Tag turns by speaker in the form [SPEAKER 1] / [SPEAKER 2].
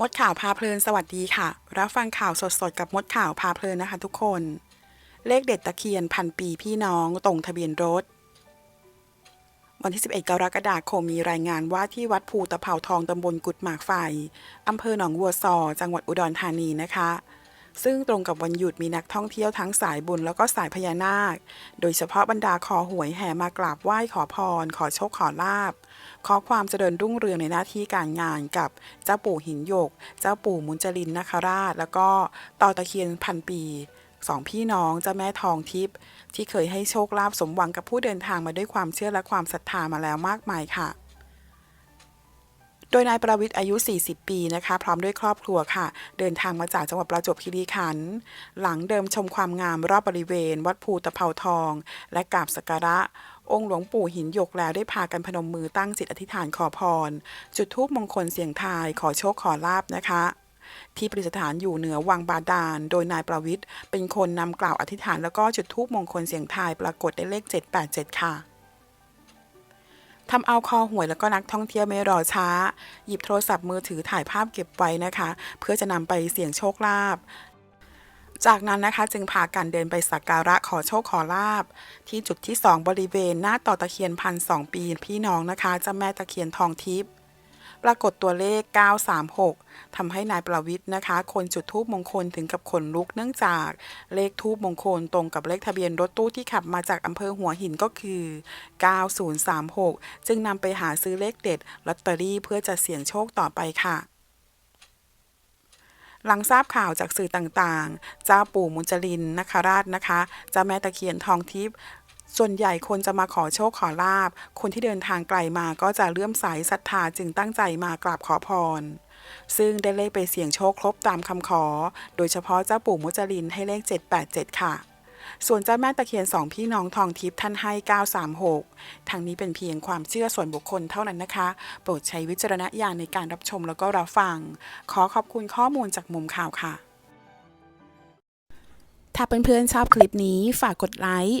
[SPEAKER 1] มดข่าวพาเพลินสวัสดีค่ะ รับฟังข่าวสดๆ กับมดข่าวพาเพลินนะคะทุกคน เลขเด็ดตะเคียนพันปีพี่น้องตรงทะเบียนรถ วันที่ 11 กรกฎาคมมีรายงานว่าที่วัดภูตะเภาทองตำบลกุดหมากไฟอำเภอหนองวัวซอ จังหวัดอุดรธานีนะคะ ซึ่งตรงกับวันหยุดมีนักท่องเที่ยวทั้งสายบุญแล้วก็สายพญานาค โดยเฉพาะบรรดาคอหวยแห่มากราบไหว้ขอพร ขอโชคขอลาบ ขอความเจริญรุ่งเรืองในหน้าที่การงานกับเจ้าปู่หินหยก เจ้าปู่มุนจรินนคราช แล้วก็ต่อตะเคียนพันปีสองพี่น้องเจ้าแม่ทองทิพย์ที่เคยให้โชคลาภสมหวังกับผู้เดินทางมาด้วยความเชื่อและความศรัทธามาแล้วมากมายค่ะ โดยนายประวิทย์อายุ 40 ปีนะคะ พร้อมด้วยครอบครัวค่ะ เดินทางมาจากจังหวัดประจวบคีรีขันธ์หลังเดิมชมความงามรอบบริเวณ วัดภูตะเภาทอง และกราบสักการะองค์หลวงปู่หินหยกแล้วได้พากันพนมมือตั้งจิตอธิษฐานขอพร จุดธูปมงคลเสียงทายขอโชคขอลาบนะคะ ที่ประดิษฐานอยู่เหนือวังบาดาล โดยนายประวิทย์เป็นคนนำกล่าวอธิษฐานแล้วก็จุดธูปมงคลเสียงทายปรากฏได้เลข 787 ค่ะ ทำเอาคอหวยแล้วก็นักท่องเที่ยวไม่รอช้า หยิบโทรศัพท์มือถือถ่ายภาพเก็บไว้นะคะ เพื่อจะนำไปเสี่ยงโชคลาภจากนั้นนะคะจึงพากันเดินไปสักการะขอโชคขอลาบ ที่จุดที่ 2 บริเวณหน้าต่อตะเคียนพันสองปีพี่น้องนะคะเจ้าแม่ตะเคียนทองทิพย์ ปรากฏตัวเลข 936ทำให้นายประวิทย์นะคะ คนจุดทูปมงคลถึงกับขนลุกเนื่องจากเลขทูปมงคลตรงกับเลขทะเบียนรถตู้ที่ขับมาจากอำเภอหัวหินก็คือ 9036 จึงนำไปหาซื้อเลขเด็ดลอตเตอรี่เพื่อจะเสี่ยงโชคต่อไปค่ะหลังทราบข่าวจากสื่อต่างๆ เจ้าปู่มุจลินนคราชนะคะ เจ้าแม่ตะเคียนทองทิพย์ ส่วนใหญ่คนจะมาขอโชคขอลาบ คนที่เดินทางไกลมาก็จะเลื่อมใสศรัทธาจึงตั้งใจมากราบขอพร ซึ่งได้เลขไปเสี่ยงโชคครบตามคำขอ โดยเฉพาะเจ้าปู่มุจลินให้เลข 787 ค่ะ ส่วนเจ้าแม่ตะเคียนสองพี่น้องทองทิพย์ท่านให้ 936 ทางนี้เป็นเพียงความเชื่อส่วนบุคคลเท่านั้นนะคะ โปรดใช้วิจารณญาณในการรับชมแล้วก็รับฟัง ขอขอบคุณข้อมูลจากมุมข่าวค่ะ ถ้าเพื่อนๆชอบคลิปนี้ฝากกดไลค์